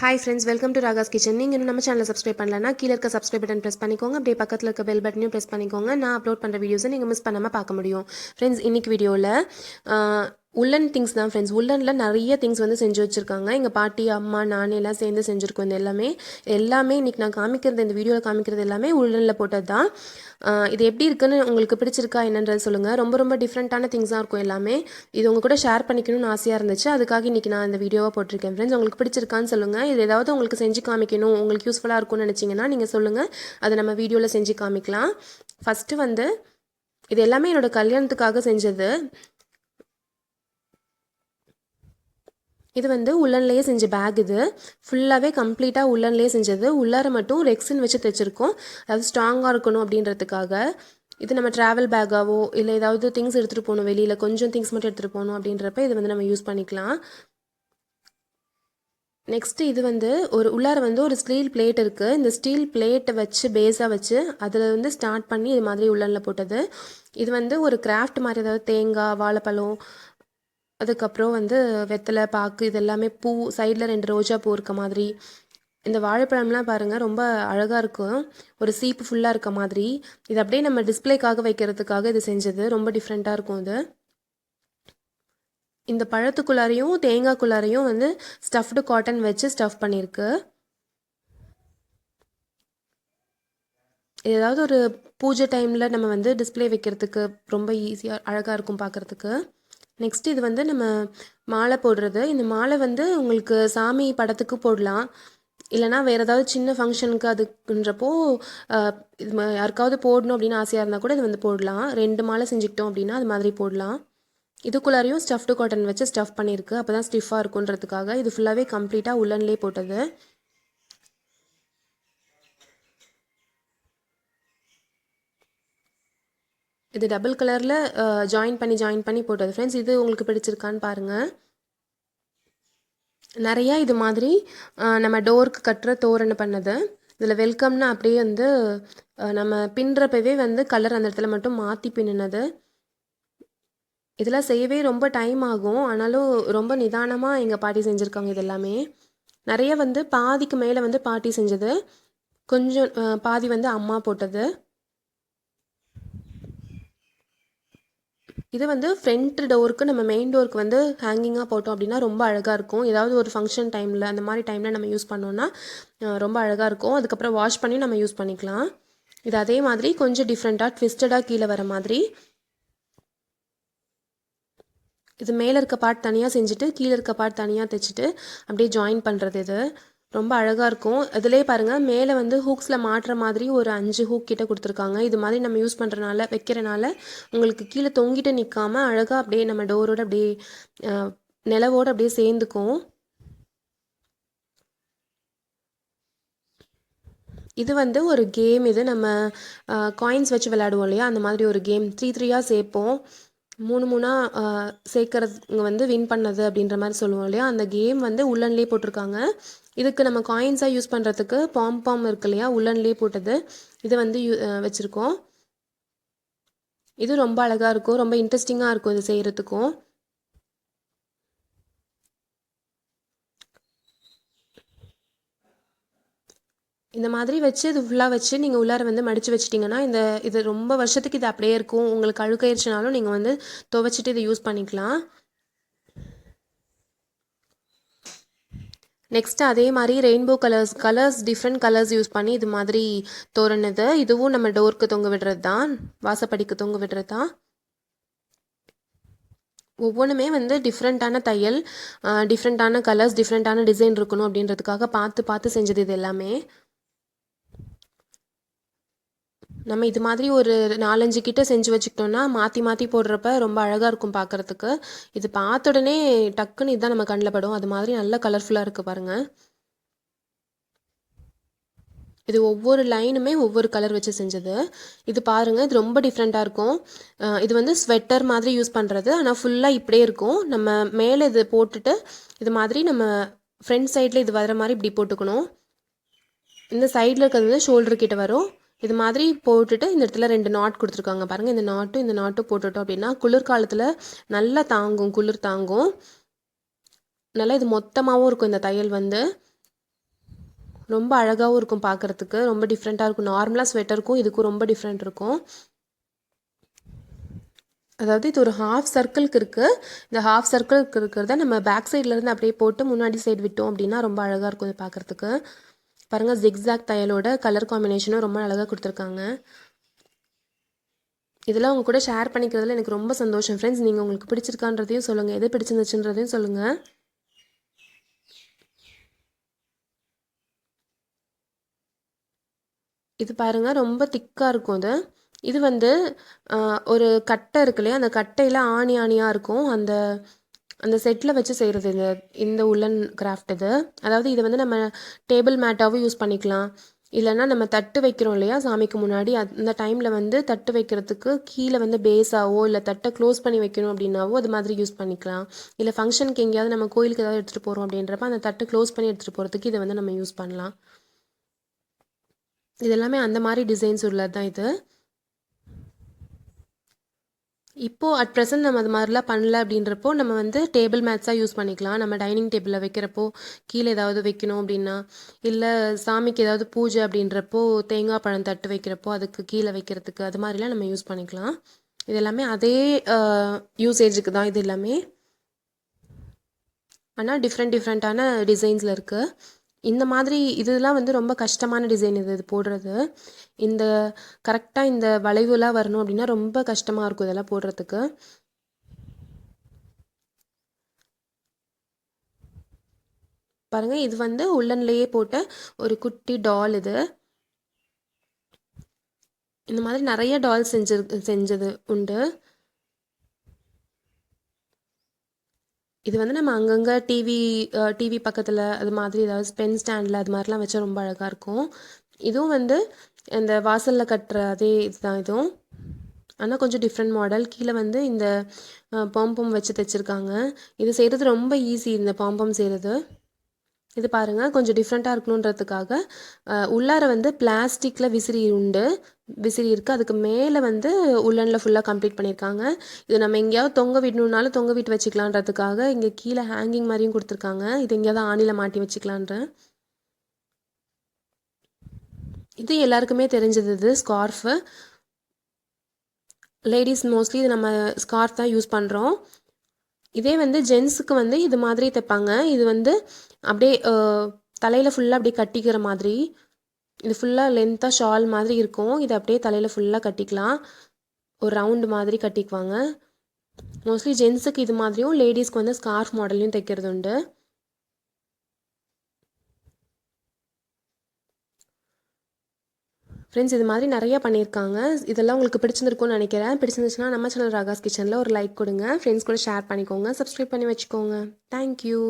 Hi friends welcome to Raga's kitchen நீங்கள் இன்னும் நம்ம சேனலை சப்ஸ்கிரைப் பண்ணலன்னா கீழே இருக்க சப்ஸ்கிரைப் பட்டன் ப்ரெஸ் பண்ணிக்கோங்க. அப்படியே பக்கத்தில் இருக்க பெல் பட்டனையும் ப்ரெஸ் பண்ணிக்கோங்க. நான் அப்லோட் பண்ணுற வீடியோஸை நீங்கள் மிஸ் பண்ணாமல் பார்க்க முடியும். ஃப்ரெண்ட்ஸ் இன்னைக்கு வீடியோவில் உள்ளன் திங்ஸ் தான் ஃப்ரெண்ட்ஸ் உள்ளனில் நிறைய திங்ஸ் வந்து செஞ்சு வச்சுருக்காங்க. எங்கள் பாட்டி அம்மா நான் எல்லாம் சேர்ந்து செஞ்சுருக்கோம் இந்த எல்லாமே. எல்லாமே இன்றைக்கி நான் காமிக்கிறது இந்த வீடியோவில் காமிக்கிறது எல்லாமே உள்ளனில் போட்டது தான் இது எப்படி இருக்குன்னு உங்களுக்கு பிடிச்சிருக்கா என்னன்றது சொல்லுங்கள் ரொம்ப ரொம்ப டிஃப்ரெண்ட்டான திங்ஸாக இருக்கும் எல்லாமே. இது உங்கள் கூட ஷேர் பண்ணிக்கணும்னு ஆசையாக இருந்துச்சு. அதுக்காக இன்றைக்கி நான் இந்த வீடியோவை போட்டிருக்கேன் ஃப்ரெண்ட்ஸ் உங்களுக்கு பிடிச்சிருக்கான்னு சொல்லுங்கள் இது ஏதாவது உங்களுக்கு செஞ்சு காமிக்கணும் உங்களுக்கு யூஸ்ஃபுல்லாக இருக்கும்னு நினச்சிங்கன்னா நீங்கள் சொல்லுங்கள் அதை நம்ம வீடியோவில் செஞ்சு காமிக்கலாம். ஃபஸ்ட்டு வந்து இது எல்லாமே என்னோட கல்யாணத்துக்காக செஞ்சது. இது வந்து உள்ளன்லேயே செஞ்ச பேக் இது. ஃபுல்லாகவே கம்ப்ளீட்டாக உள்ளன்லேயே செஞ்சது. உள்ளார மட்டும் ரெக்ஸின் வச்சு தைச்சிருக்கோம். அதாவது ஸ்ட்ராங்காக இருக்கணும் அப்படின்றதுக்காக. இது நம்ம ட்ராவல் பேக்காவோ இல்லை ஏதாவது திங்ஸ் எடுத்துகிட்டு போகணும் வெளியில். கொஞ்சம் திங்ஸ் மட்டும் எடுத்துகிட்டு போகணும் அப்படின்றப்ப இது வந்து நம்ம யூஸ் பண்ணிக்கலாம். நெக்ஸ்ட்டு இது வந்து ஒரு உள்ளார வந்து ஒரு ஸ்டீல் பிளேட் இருக்குது இந்த ஸ்டீல் பிளேட்டை வச்சு பேஸாக வச்சு அதில் வந்து ஸ்டார்ட் பண்ணி இது மாதிரி உள்ளனில் போட்டது. இது வந்து ஒரு கிராஃப்ட் மாதிரி அதாவது தேங்காய் வாழைப்பழம் அதுக்கப்புறம் வந்து வெத்தலை பாக்கு இதெல்லாமே பூ சைடில் ரெண்டு ரோஜா பூ இருக்க மாதிரி. இந்த வாழைப்பழம்லாம் பாருங்கள் ரொம்ப அழகாக இருக்கும். ஒரு சீப்பு ஃபுல்லாக இருக்க மாதிரி. இது அப்படியே நம்ம டிஸ்ப்ளேக்காக வைக்கிறதுக்காக இது செஞ்சது. ரொம்ப டிஃப்ரெண்ட்டாக இருக்கும் இது. இந்த பழத்துக்குள்ளாரையும் தேங்காய்க்குள்ளாரையும் வந்து ஸ்டஃப்டு காட்டன் வச்சு ஸ்டஃப் பண்ணியிருக்கு. ஏதாவது ஒரு பூஜை டைமில் நம்ம வந்து டிஸ்ப்ளே வைக்கிறதுக்கு ரொம்ப ஈஸியாக அழகாக இருக்கும் பார்க்குறதுக்கு. நெக்ஸ்ட் இது வந்து நம்ம மாலை போடுறது. இந்த மாலை வந்து உங்களுக்கு சாமி படத்துக்கு போடலாம். இல்லைனா வேறு ஏதாவது சின்ன ஃபங்க்ஷனுக்கு அதுக்குன்றப்போ இது யாருக்காவது போடணும் அப்படின்னு ஆசையாக இருந்தால் கூட இது வந்து போடலாம். ரெண்டு மாலை செஞ்சுக்கிட்டோம் அப்படின்னா அது மாதிரி போடலாம். இதுக்குள்ளாரையும் ஸ்டஃப்டு காட்டன் வச்சு ஸ்டஃப் பண்ணியிருக்கு. அப்போ தான் ஸ்டிஃபாக இருக்குன்றதுக்காக இது ஃபுல்லாகவே கம்ப்ளீட்டாக உள்ளன்லேயே போட்டது. இது டபுள் கலரில் ஜாயின் பண்ணி ஜாயின் பண்ணி போட்டது. ஃப்ரெண்ட்ஸ் இது உங்களுக்கு பிடிச்சிருக்கான்னு பாருங்கள் நிறையா இது மாதிரி நம்ம டோருக்கு கட்டுற தோரணம் பண்ணது. இதில் வெல்கம்னா அப்படியே வந்து நம்ம பின்னுறப்பவே வந்து கலர் அந்த இடத்துல மட்டும் மாற்றி பின்னுனது. இதெல்லாம் செய்யவே ரொம்ப டைம் ஆகும். ஆனாலும் ரொம்ப நிதானமாக எங்கள் பாட்டி செஞ்சுருக்காங்க இது எல்லாமே நிறைய வந்து பாதிக்கு மேலே வந்து பாட்டி செஞ்சது. கொஞ்சம் பாதி வந்து அம்மா போட்டது. இது வந்து ஃப்ரண்ட் டோருக்கு நம்ம மெயின் டோருக்கு வந்து ஹேங்கிங்காக போட்டோம் அப்படின்னா ரொம்ப அழகாக இருக்கும். ஏதாவது ஒரு ஃபங்க்ஷன் டைமில் அந்த மாதிரி டைமில் நம்ம யூஸ் பண்ணோன்னா ரொம்ப அழகாக இருக்கும். அதுக்கப்புறம் வாஷ் பண்ணி நம்ம யூஸ் பண்ணிக்கலாம். இது அதே மாதிரி கொஞ்சம் டிஃப்ரெண்ட்டாக ட்விஸ்டடாக கீழே வர மாதிரி. இது மேலே இருக்க பார்ட் தனியாக செஞ்சுட்டு கீழே இருக்க பார்ட் தனியாக தைச்சிட்டு அப்படியே ஜாயின் பண்ணுறது இது. ரொம்ப அழகாக இருக்கும். இதிலே பாருங்கள் மேலே வந்து ஹூக்ஸில் மாட்டுற மாதிரி ஒரு அஞ்சு ஹூக் கிட்ட கொடுத்துருக்காங்க. இது மாதிரி நம்ம யூஸ் பண்ணுறனால வைக்கிறனால உங்களுக்கு கீழே தொங்கிட்டு நிற்காம அழகாக அப்படியே நம்ம டோரோட அப்படியே நிலவோடு நிலவோட அப்படியே சேர்ந்துக்கும். இது வந்து ஒரு கேம். இது நம்ம காயின்ஸ் வச்சு விளையாடுவோம் இல்லையா? அந்த மாதிரி ஒரு கேம். த்ரீ த்ரீயாக சேர்ப்போம். மூணு மூணாக சேர்க்கறதுங்க வந்து வின் பண்ணது அப்படின்ற மாதிரி சொல்லுவோம் இல்லையா? அந்த கேம் வந்து உள்ளன்லேயே போட்டிருக்காங்க. இதுக்கு நம்ம காயின்ஸாக யூஸ் பண்ணுறதுக்கு பாம் பாம் இருக்கு இல்லையா? உள்ளன்லேயே போட்டது. இது வந்து யூ வச்சுருக்கோம். இது ரொம்ப அழகாக இருக்கும். ரொம்ப இன்ட்ரெஸ்டிங்காக இருக்கும் இது செய்கிறதுக்கும் இந்த மாதிரி வச்சு இது ஃபுல்லாக வச்சு நீங்கள் உள்ளார வந்து மடித்து வச்சிட்டிங்கன்னா இந்த இது ரொம்ப வருஷத்துக்கு இது அப்படியே இருக்கும். உங்களுக்கு அழுக்காயிருச்சுனாலும் நீங்கள் வந்து துவைச்சிட்டு இதை யூஸ் பண்ணிக்கலாம். நெக்ஸ்ட் அதே மாதிரி rainbow colours colours different colours use பண்ணி இது மாதிரி தோரணது இதுவும் நம்ம டோருக்கு தொங்க விடுறது தான் வாசப்படிக்கு தொங்க விடுறது தான் ஒவ்வொன்றுமே வந்து டிஃப்ரெண்ட்டான தையல் டிஃப்ரெண்ட்டான கலர்ஸ் டிஃப்ரெண்ட்டான டிசைன் இருக்கணும் அப்படின்றதுக்காக பார்த்து பார்த்து செஞ்சது இது எல்லாமே. நம்ம இது மாதிரி ஒரு நாலஞ்சு கிட்ட செஞ்சு வச்சுக்கிட்டோம்னா மாற்றி மாற்றி போடுறப்ப ரொம்ப அழகாக இருக்கும் பார்க்குறதுக்கு இது பார்த்த உடனே டக்குன்னு இதுதான் நம்ம கண்ணில் படும். அது மாதிரி நல்ல கலர்ஃபுல்லாக இருக்குது பாருங்கள் இது ஒவ்வொரு லைனுமே ஒவ்வொரு கலர் வச்சு செஞ்சது. இது பாருங்கள் இது ரொம்ப டிஃப்ரெண்ட்டாக இருக்கும். இது வந்து ஸ்வெட்டர் மாதிரி யூஸ் பண்ணுறது ஆனால் ஃபுல்லாக இப்படியே இருக்கும். நம்ம மேலே இது போட்டுட்டு இது மாதிரி நம்ம ஃப்ரண்ட் சைடில் இது வர மாதிரி இப்படி போட்டுக்கணும். இந்த சைடில் இருக்கிறது வந்து ஷோல்டர் கிட்ட வரும். இது மாதிரி போட்டுட்டு இந்த இடத்துல ரெண்டு நாட் கொடுத்துருக்காங்க. பாருங்கள் இந்த நாட்டும் இந்த நாட்டும் போட்டுட்டோம் அப்படின்னா குளிர்காலத்தில் நல்லா தாங்கும் குளிர் தாங்கும். நல்லா இது மொத்தமாகவும் இருக்கும் இந்த தையல் வந்து. ரொம்ப அழகாகவும் இருக்கும் பார்க்குறதுக்கு ரொம்ப டிஃப்ரெண்ட்டாக இருக்கும். நார்மலாக ஸ்வெட்டருக்கும் இதுக்கும் ரொம்ப டிஃப்ரெண்ட் இருக்கும். அதாவது இது ஒரு ஹாஃப் சர்க்கிளுக்கு இருக்குது இந்த ஹாஃப் சர்க்கிளுக்கு இருக்கிறத நம்ம பேக் சைட்லேருந்து அப்படியே போட்டு முன்னாடி சைடு விட்டோம் அப்படின்னா ரொம்ப அழகாக இருக்கும் இது பார்க்குறதுக்கு பாருங்கள் ஜிக்ஸாக் தையலோட கலர் காம்பினேஷனும் ரொம்ப அழகாக கொடுத்துருக்காங்க. இதெல்லாம் உங்கள் கூட ஷேர் பண்ணிக்கிறதுல எனக்கு ரொம்ப சந்தோஷம் ஃப்ரெண்ட்ஸ் நீங்கள் உங்களுக்கு பிடிச்சிருக்கான்றதையும் சொல்லுங்கள் எது பிடிச்சிருந்துச்சுன்றதையும் சொல்லுங்கள் இது பாருங்கள் ரொம்ப திக்காக இருக்கும் அது இது வந்து ஒரு கட்டை இருக்கு இல்லையா? அந்த கட்டையில் ஆணி ஆணியாக இருக்கும். அந்த அந்த செட்டில் வச்சு செய்கிறது இந்த இந்த உள்ளன் கிராஃப்ட் இது. அதாவது இதை வந்து நம்ம டேபிள் மேட்டாகவும் யூஸ் பண்ணிக்கலாம். இல்லைன்னா நம்ம தட்டு வைக்கிறோம் இல்லையா சாமிக்கு முன்னாடி. அந்த டைமில் வந்து தட்டு வைக்கிறதுக்கு கீழே வந்து பேஸாவோ இல்லை தட்டை க்ளோஸ் பண்ணி வைக்கணும் அப்படின்னாவோ அது மாதிரி யூஸ் பண்ணிக்கலாம். இல்லை ஃபங்க்ஷனுக்கு எங்கேயாவது நம்ம கோயிலுக்கு ஏதாவது எடுத்துகிட்டு போகிறோம் அப்படின்றப்ப அந்த தட்டை க்ளோஸ் பண்ணி எடுத்துகிட்டு போகிறதுக்கு இதை வந்து நம்ம யூஸ் பண்ணலாம். இது எல்லாமே அந்த மாதிரி டிசைன்ஸ் உள்ளது தான் இது. இப்போது அட் ப்ரெசன்ட் நம்ம அது மாதிரிலாம் பண்ணல அப்படின்றப்போ நம்ம வந்து டேபிள் மேட்ஸாக யூஸ் பண்ணிக்கலாம். நம்ம டைனிங் டேபிளில் வைக்கிறப்போ கீழே ஏதாவது வைக்கணும் அப்படின்னா இல்லை சாமிக்கு ஏதாவது பூஜை அப்படின்றப்போ தேங்காய் பழம் தட்டு வைக்கிறப்போ அதுக்கு கீழே வைக்கிறதுக்கு அது மாதிரிலாம் நம்ம யூஸ் பண்ணிக்கலாம். இது எல்லாமே அதே யூசேஜுக்கு தான் இது எல்லாமே. ஆனால் டிஃப்ரெண்ட் டிஃப்ரெண்ட்டான டிசைன்ஸில் இருக்குது இந்த மாதிரி இதெல்லாம் வந்து ரொம்ப கஷ்டமான டிசைன் இது இது போடுறது. இந்த கரெக்டாக இந்த வளைவுலாம் வரணும் அப்படின்னா ரொம்ப கஷ்டமாக இருக்கும் இதெல்லாம் போடுறதுக்கு. பாருங்கள் இது வந்து உள்ளன்லேயே போட்ட ஒரு குட்டி டால் இது. இந்த மாதிரி நிறைய டால் செஞ்சது செஞ்சது உண்டு. இது வந்து நம்ம அங்கங்கே டிவி டிவி பக்கத்தில் அது மாதிரி ஏதாவது பென் ஸ்டாண்டில் அது மாதிரிலாம் வச்சா ரொம்ப அழகாக இருக்கும். இதுவும் வந்து இந்த வாசலில் கட்டுற அதே இதுதான் இதுவும். ஆனால் கொஞ்சம் டிஃப்ரெண்ட் மாடல் கீழே வந்து இந்த பாம்பம் வச்சு தைச்சிருக்காங்க. இது செய்கிறது ரொம்ப ஈஸி இந்த பாம்பம் செய்கிறது இது பாருங்கள் கொஞ்சம் டிஃப்ரெண்ட்டாக இருக்கணுன்றதுக்காக உள்ளார வந்து பிளாஸ்டிக்கில் விசிறி உண்டு. விசிறி இருக்குது அதுக்கு மேலே வந்து உள்ளனில் ஃபுல்லாக கம்ப்ளீட் பண்ணியிருக்காங்க இது நம்ம எங்கேயாவது தொங்க விடணுன்னாலும் தொங்க விட்டு வச்சுக்கலான்றதுக்காக இங்கே கீழே ஹேங்கிங் மாதிரியும் கொடுத்துருக்காங்க. இது எங்கேயாவது ஆணியில் மாட்டி வச்சுக்கலான்ற இது எல்லாருக்குமே தெரிஞ்சது இது ஸ்கார்ஃபு லேடிஸ் மோஸ்ட்லி இது நம்ம ஸ்கார்ஃப் தான் யூஸ் பண்ணுறோம் இதே வந்து ஜென்ஸுக்கு வந்து இது மாதிரி தைப்பாங்க. இது வந்து அப்படியே தலையில் ஃபுல்லாக அப்படியே கட்டிக்கிற மாதிரி இது ஃபுல்லாக லென்த்தாக ஷால் மாதிரி இருக்கும். இது அப்படியே தலையில் ஃபுல்லாக கட்டிக்கலாம். ஒரு ரவுண்டு மாதிரி கட்டிக்குவாங்க. மோஸ்ட்லி ஜென்ஸுக்கு இது மாதிரியும் லேடிஸ்க்கு வந்து ஸ்கார்ஃப் மாடல்லையும் தைக்கிறது உண்டு. ஃப்ரெண்ட்ஸ் இது மாதிரி நிறையா பண்ணியிருக்காங்க. இதெல்லாம் உங்களுக்கு பிடிச்சிருந்துருக்கும்னு நினைக்கிறேன். பிடிச்சிருந்துச்சுன்னா நம்ம சேனல் ராகாஸ் கிச்சனில் ஒரு லைக் கொடுங்க. ஃப்ரெண்ட்ஸ் கூட ஷேர் பண்ணிக்கோங்க. சப்ஸ்கிரைப் பண்ணி வச்சுக்கோங்க. தேங்க்யூ